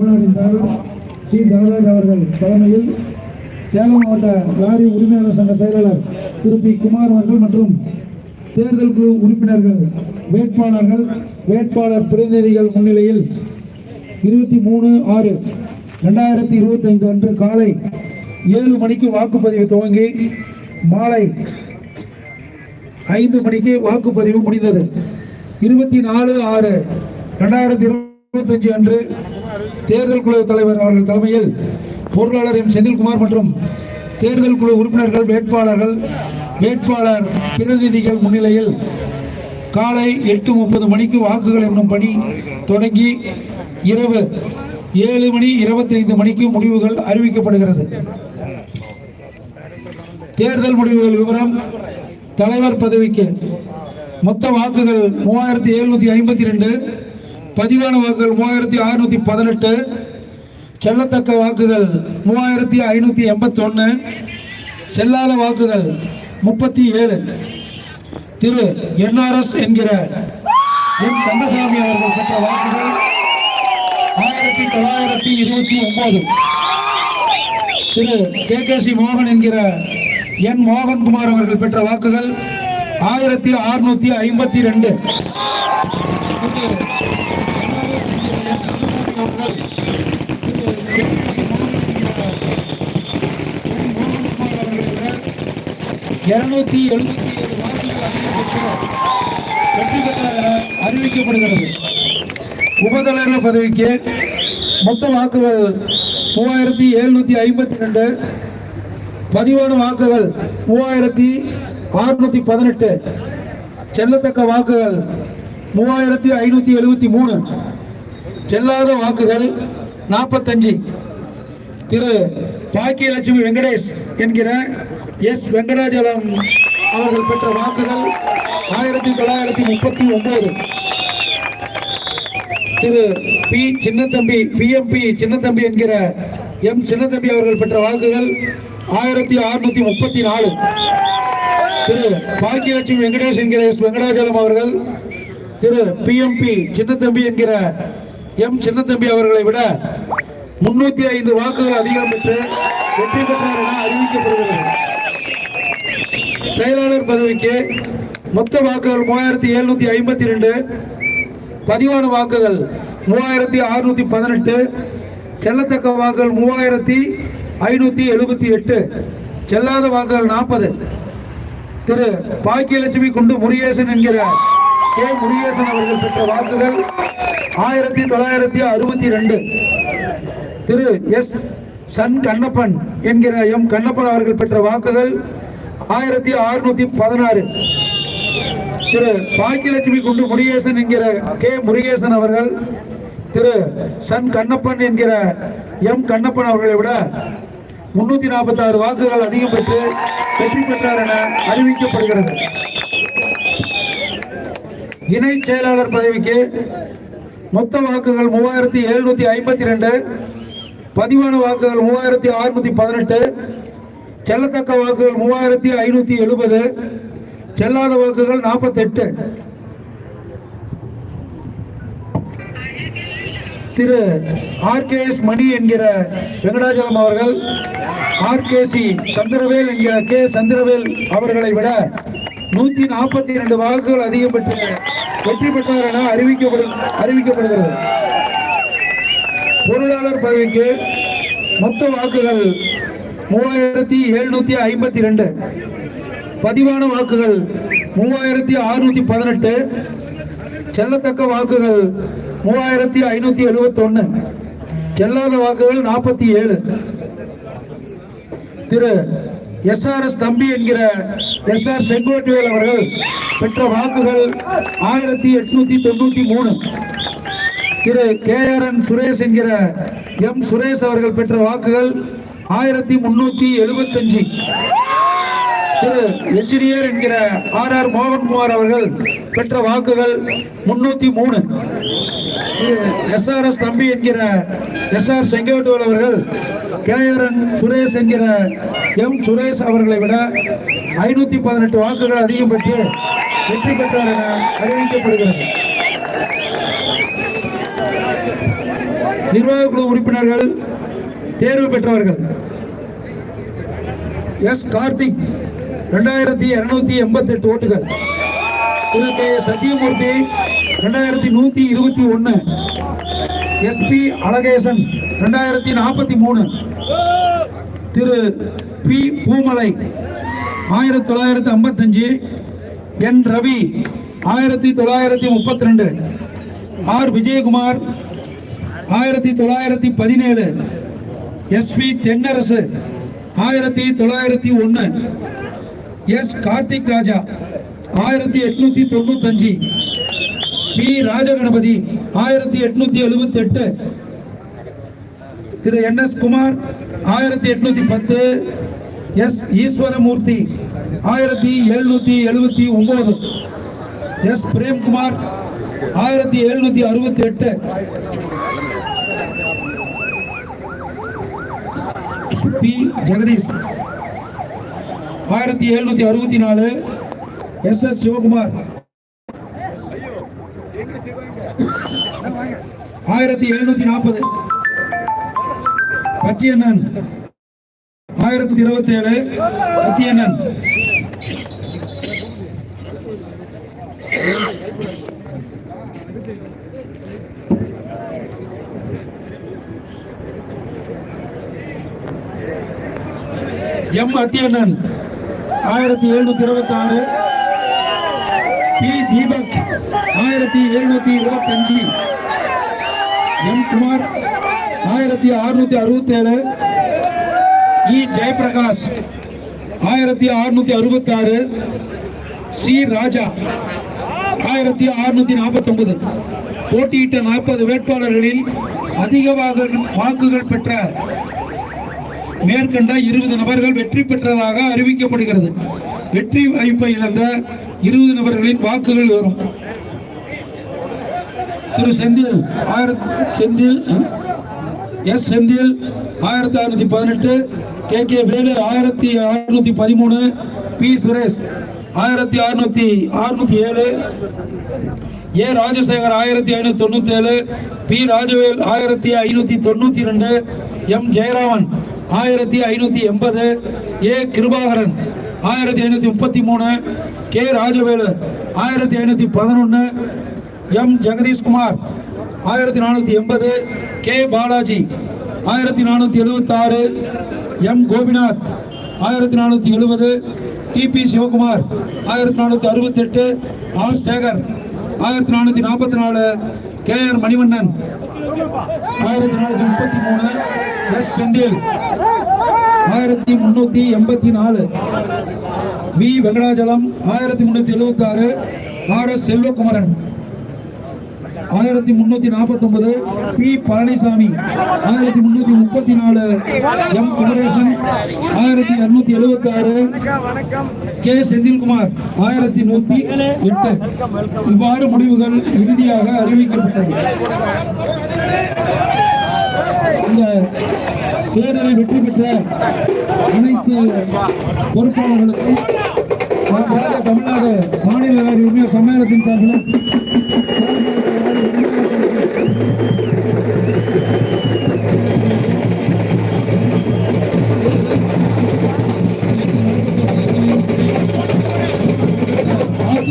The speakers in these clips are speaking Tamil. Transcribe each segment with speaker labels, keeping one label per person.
Speaker 1: சி தனராஜ் அவர்கள் தலைமையில் சேலம் மாவட்ட லாரி உரிமையாளர் சங்க செயலாளர் திரு பி குமார் அவர்கள் மற்றும் தேர்தல் குழு உறுப்பினர்கள் வேட்பாளர்கள் வேட்பாளர் பிரதிநிதிகள் முன்னிலையில் இருபத்தி மூணு ஆறு ரெண்டாயிரத்தி இருபத்தைந்து அன்று காலை ஏழு மணிக்கு வாக்குப்பதிவு துவங்கி மாலை ஐந்து மணிக்கு வாக்குப்பதிவு முடிந்தது. இருபத்தி நாலு ஆறு ரெண்டாயிரத்தி இருபத்தஞ்சு அன்று தேர்தல் குழு தலைவர் அவர்கள் தலைமையில் பொருளாளர் எம் செந்தில்குமார் மற்றும் தேர்தல் குழு உறுப்பினர்கள் வேட்பாளர்கள் வேட்பாளர் பிரதிநிதிகள் முன்னிலையில் காலை எட்டு முப்பது மணிக்கு வாக்குகள் எண்ணும் பணி தொடங்கி இரவு ஏழு மணி இருபத்தைந்து மணிக்கு முடிவுகள் அறிவிக்கப்படுகிறது. தேர்தல் முடிவுகள் விவரம் தலைவர் பதவிக்கு மொத்த வாக்குகள் மூவாயிரத்தி எழுநூத்தி ஐம்பத்தி ரெண்டு பதிவான வாக்குகள் மூவாயிரத்தி அறுநூத்தி பதினெட்டு. செல்லத்தக்க வாக்குகள் மூவாயிரத்தி ஐநூத்தி எண்பத்தி செல்லாத வாக்குகள் முப்பத்தி ஏழு. திரு என்ஆர்எஸ் என்கிற என் கந்தசாமி அவர்கள் பெற்ற வாக்குகள் ஆயிரத்தி தொள்ளாயிரத்தி இருபத்தி ஒன்பது திரு கே கே சி மோகன் என்கிற என் மோகன்குமார் அவர்கள் பெற்ற வாக்குகள் ஆயிரத்தி அறுநூத்தி ஐம்பத்தி ரெண்டு. இருநூத்தி எழுபத்தி ஏழு வாக்குகள் வெற்றி பெற்றதாக அறிவிக்கப்படுகிறது உபதலைவர் பதவிக்கு மொத்த வாக்குகள் மூவாயிரத்தி எழுநூத்தி ஐம்பத்தி ரெண்டு பதிவான வாக்குகள் மூவாயிரத்தி அறுநூத்தி பதினெட்டு செல்லத்தக்க வாக்குகள் மூவாயிரத்தி ஐநூத்தி எழுபத்தி மூணு. செல்லாத வாக்குகள் நாற்பத்தஞ்சு திரு பாக்கியலட்சுமி வெங்கடேஷ் என்கிற எஸ் வெங்கடாஜலம் அவர்கள் பெற்ற வாக்குகள் ஆயிரத்தி தொள்ளாயிரத்தி முப்பத்தி ஒன்பது திரு பி சின்னத்தம்பி பிஎம்பி சின்னத்தம்பி என்கிற எம் சின்னத்தம்பி அவர்கள் பெற்ற வாக்குகள் ஆயிரத்தி அறுநூத்தி முப்பத்தி நாலு. திரு பாக்கியலட்சுமி வெங்கடேஷ் என்கிற எஸ் வெங்கடாஜலம் அவர்கள் திரு பிஎம்பி சின்னத்தம்பி என்கிற எம் சின்னத்தம்பி அவர்களை விட முன்னூத்தி ஐந்து வாக்குகள் அதிகம் பெற்று வெற்றி பெற்றார் என அறிவிக்கப்படுகிறது. செயலாளர் பதவிக்கு மொத்த வாக்குகள் மூவாயிரத்தி எழுநூத்தி ஐம்பத்தி ரெண்டு பதிவான வாக்குகள் மூவாயிரத்தி அறுநூத்தி பதினெட்டு செல்லத்தக்க வாக்குகள் மூவாயிரத்தி ஐநூத்தி எழுபத்தி எட்டு செல்லாத வாக்குகள் நாற்பது. திரு பாக்கியலட்சுமி குண்டு முருகேசன் என்கிற கே. முருகேசன் அவர்கள் பெற்ற வாக்குகள் ஆயிரத்தி தொள்ளாயிரத்தி அறுபத்தி ரெண்டு. திரு. எஸ். சன் கண்ணப்பன் என்கிற எம். கண்ணப்பன் அவர்கள் பெற்ற வாக்குகள் ஆயிரத்தி அறுநூத்தி பதினாறு. திரு. பாக்கியலட்சுமி குண்டு முருகேசன் என்கிற கே. முருகேசன் அவர்கள் திரு. சன் கண்ணப்பன் என்கிற எம். கண்ணப்பன் அவர்களை விட முன்னூத்தி நாற்பத்தி ஆறு வாக்குகள் அதிகம் பெற்று வெற்றி பெற்றார் என அறிவிக்கப்படுகிறது. இணை செயலாளர் பதவிக்கு மொத்த வாக்குகள் மூவாயிரத்தி எழுநூத்தி ஐம்பத்தி ரெண்டு பதிவான வாக்குகள் மூவாயிரத்தி அறுநூத்தி பதினெட்டு செல்லத்தக்க வாக்குகள் மூவாயிரத்தி ஐநூத்தி எழுபது செல்லாத வாக்குகள் நாற்பத்தெட்டு திரு ஆர்கேஎஸ் மணி என்கிற வெங்கடாச்சலம் அவர்கள் ஆர்கேசி சந்திரவேல் என்கிற கே சந்திரவேல் அவர்களை விட நூத்தி நாற்பத்தி இரண்டு வாக்குகள் அதிகம் பெற்று வெற்றி பெற்றவர் என அறிவிக்கப்படு அறிவிக்கப்படுகிறது. பொருளாளர் பதவிக்கு மொத்த வாக்குகள் மூவாயிரத்தி எழுநூத்தி ஐம்பத்தி ரெண்டு பதிவான வாக்குகள் மூவாயிரத்தி அறுநூத்தி பதினெட்டு. செல்லத்தக்க வாக்குகள் மூவாயிரத்தி ஐநூத்தி எழுபத்தொன்னு செல்லாத வாக்குகள் நாற்பத்தி ஏழு. திரு எஸ் ஆர் எஸ் தம்பி என்கிற எஸ் ஆர் செங்கோட்டையல் அவர்கள் பெற்ற வாக்குகள் ஆயிரத்தி எட்நூத்தி தொண்ணூத்தி மூணு. திரு கே ஆர் என் சுரேஷ் என்கிற எம் சுரேஷ் அவர்கள் பெற்ற வாக்குகள் ஆயிரத்தி முன்னூத்தி எழுபத்தஞ்சு திரு என்ஜினியர் என்கிற ஆர் ஆர் மோகன்குமார் அவர்கள் பெற்ற வாக்குகள் முன்னூத்தி மூணு. எஸ் ஆர் எஸ் தம்பி என்கிற எஸ் ஆர் செங்கோட்டோல் அவர்கள் கே ஆர் என் சுரேஷ் என்கிற எம் சுரேஷ் அவர்களை விட ஐநூத்தி பதினெட்டு வாக்குகள் அதிகம் பெற்று வெற்றி பெற்றார் என அறிவிக்கப்படுகிறது. நிர்வாக குழு உறுப்பினர்கள் தேர்வு பெற்றவர்கள். எஸ் கார்த்திக் ரெண்டாயிரத்தி இருநூத்தி எண்பத்தி எட்டு ஓட்டுகள் சத்தியமூர்த்தி ரெண்டாயிரத்தி நூத்தி இருபத்தி ஒன்னு. எஸ்பி அழகேசன் ரெண்டாயிரத்தி நாற்பத்தி மூணு. திரு பி பூமலை ஆயிரத்தி தொள்ளாயிரத்தி ஐம்பத்தஞ்சு. என் ரவி ஆயிரத்தி தொள்ளாயிரத்தி முப்பத்தி ரெண்டு ஆர் விஜயகுமார் ஆயிரத்தி தொள்ளாயிரத்தி பதினேழு. எஸ்பி தென்னரசு ஆயிரத்தி தொள்ளாயிரத்தி ஒன்று எஸ் கார்த்திக் ராஜா ஆயிரத்தி எட்நூத்தி தொண்ணூத்தஞ்சு. பி ராஜகணபதி ஆயிரத்தி எட்நூத்தி எழுபத்தி எட்டு. திரு என் எஸ் குமார் ஆயிரத்தி எட்நூத்தி பத்து. எஸ் ஈஸ்வரமூர்த்தி ஆயிரத்தி எழுநூத்தி எழுபத்தி ஒன்பது எஸ் பிரேம்குமார் ஆயிரத்தி எழுநூத்தி அறுபத்தி எட்டு பி ஜெகதீஷ் ஆயிரத்தி எழுநூத்தி அறுபத்தி நாலு. எஸ் எஸ் சிவகுமார் ஆயிரத்தி எழுநூத்தி நாற்பது. பச்சியண்ணன். ஆயிரத்தி இருபத்தி ஏழு சத்தியண்ணன். எம் அத்தியண்ணன். ஆயிரத்தி எழுநூத்தி இருபத்தி ஆறு பி தீபக். ஆயிரத்தி எழுநூத்தி இருபத்தி அஞ்சு எம் குமார் ஆயிரத்தி அறுநூத்தி அறுபத்தி ஏழு இ ஜெயபிரகாஷ் ஆயிரத்தி அறுநூத்தி அறுபத்தி ஆறு சி ராஜா ஆயிரத்தி அறுநூத்தி நாற்பத்தி ஒன்பது போட்டியிட்ட நாற்பது வேட்பாளர்களில் அதிக வாக்குகள் பெற்ற மேற்கண்ட இருபது நபர்கள் வெற்றி பெற்றதாக அறிவிக்கப்படுகிறது. வெற்றி வாய்ப்பை இழந்த இருபது நபர்களின் வாக்குகள் வரும் திரு செந்தில் ஆயிரத்தி செந்தில் எஸ் செந்தில் ஆயிரத்தி அறுநூத்தி பதினெட்டு. கே கே வேலு ஆயிரத்தி அறுநூத்தி பதிமூணு. பி சுரேஷ் ஆயிரத்தி அறுநூத்தி அறுநூத்தி ஏழு. ஏ ராஜசேகர் ஆயிரத்தி ஐநூத்தி தொண்ணூத்தி ஏழு பி ராஜவேல் ஆயிரத்தி ஐநூத்தி தொண்ணூத்தி ரெண்டு எம் ஜெயராமன் ஆயிரத்தி ஐநூத்தி எண்பது. ஏ கிருபாகரன் ஆயிரத்தி ஐநூத்தி முப்பத்தி மூணு. கே ராஜவேலு ஆயிரத்தி ஐநூத்தி பதினொன்னு. எம் ஜெகதீஷ்குமார் ஆயிரத்தி நானூற்றி எண்பது. கே பாலாஜி ஆயிரத்தி நானூற்றி எழுபத்தாறு எம் கோபிநாத் ஆயிரத்தி நானூற்றி எழுபது டிபி சிவகுமார் ஆயிரத்தி நானூற்றி அறுபத்தெட்டு. ஆர் சேகர் ஆயிரத்தி நானூற்றி நாற்பத்தி நாலு கே ஆர் மணிவண்ணன் ஆயிரத்தி நானூற்றி முப்பத்தி மூணு எஸ் செந்தில் ஆயிரத்தி முன்னூற்றி எண்பத்தி நாலு வி வெங்கடாஜலம் ஆயிரத்தி முந்நூற்றி எழுபத்தாறு ஆர் எஸ் செல்வகுமரன் ஆயிரத்தி முன்னூத்தி நாற்பத்தி ஒன்பது பி பழனிசாமி ஆயிரத்தி முன்னூத்தி முப்பத்தி நாலு எம் குமரேசன் ஆயிரத்தி இருநூத்தி எழுபத்தி ஆறு கே செந்தில்குமார் ஆயிரத்தி நூத்தி எட்டு. இவ்வாறு முடிவுகள் இறுதியாக அறிவிக்கப்பட்டது. இந்த தேர்தலில் வெற்றி பெற்ற அனைத்து பொறுப்பாளர்களுக்கும் தமிழ்நாடு மாநில உரிமை சம்மேளனத்தின் சார்பில்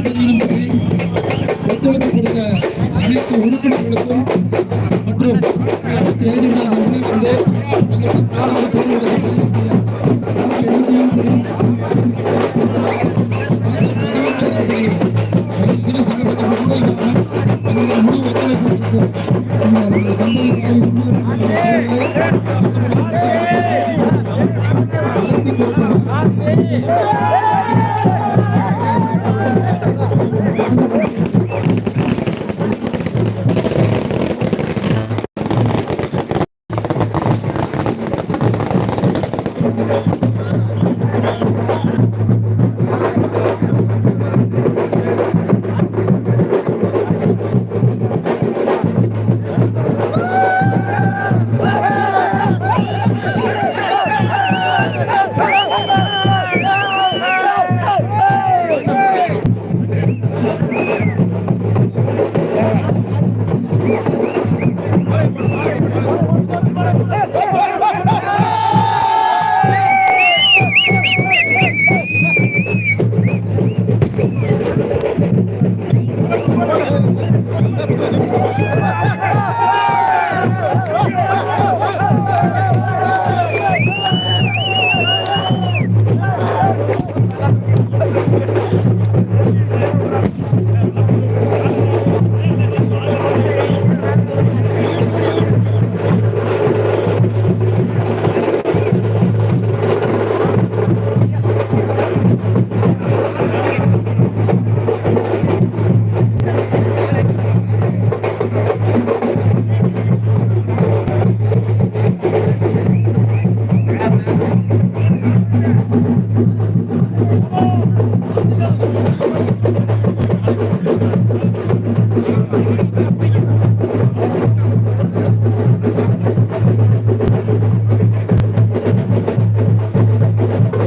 Speaker 1: இருந்தாலும் சரி ஒத்துழைப்பு கொடுத்த அனைத்து உறுப்பினர்களுக்கும் மற்றும் தேர்தலாகவே வந்து எங்களுக்கு
Speaker 2: நாடாளு தேர்தலையும் Thank you.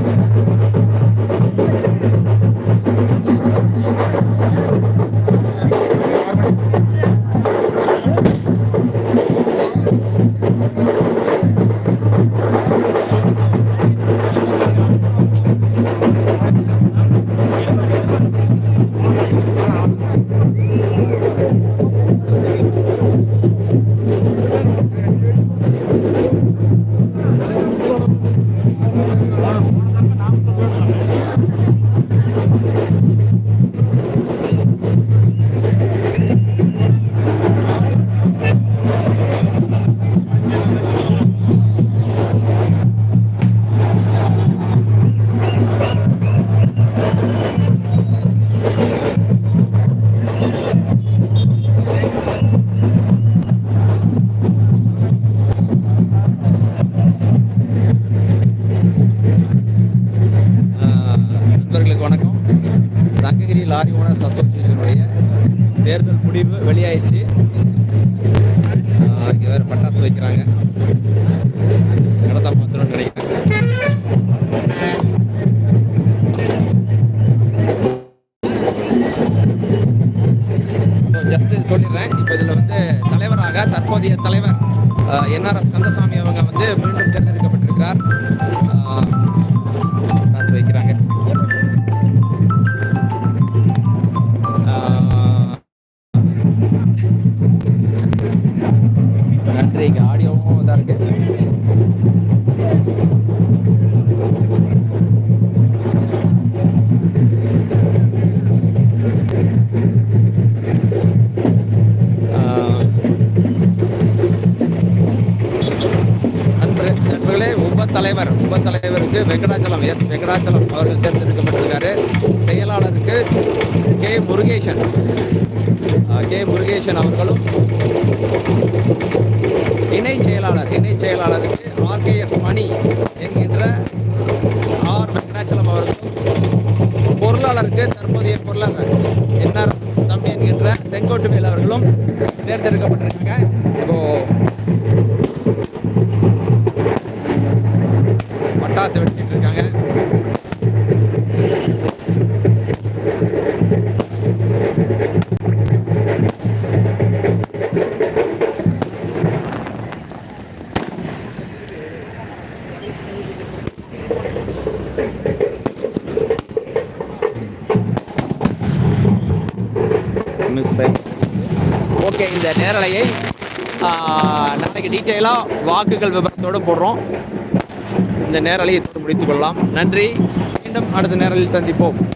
Speaker 2: Thank you. முடிவு வெளியாயிடுச்சு. இங்கே வேறு பட்டாசு வைக்கிறாங்க. இடத்த மாத்திரம் நினைக்கிறாங்க. ஜஸ்ட் சொல்லிடுறேன். இப்போ இதில் வந்து தலைவராக தற்போதைய தலைவர் என்ஆர்எஸ் கந்தசாமி அவங்க வந்து மீண்டும் தேர்ந்தெடுக்கப்பட்டிருக்கிறார். வெங்கடாச்சலம் எஸ். வெங்கடாச்சலம் அவர்கள் தேர்ந்தெடுக்கப்பட்டிருக்காரு. செயலாளருக்கு கே முருகேசன். கே முருகேசன் அவர்களும் இணை செயலாளர் இணை செயலாளருக்கு ஆர்கேஎஸ் மணி என்கின்ற ஆர். வெங்கடாச்சலம் அவர்களும் பொருளாளருக்கு தற்போதைய பொருளாளர் என்ஆர். தம்பி என்கின்ற செங்கோட்டுவேல் அவர்களும் தேர்ந்தெடுக்கப்பட்டிருக்கிறார் இந்த நேரலையை நாளைக்கு டீட்டெயிலாக வாக்குகள் விவரத்தோடு போடுறோம். இந்த நேரலையை முடித்துக் கொள்ளலாம். நன்றி. மீண்டும் அடுத்த நேரலில் சந்திப்போம்.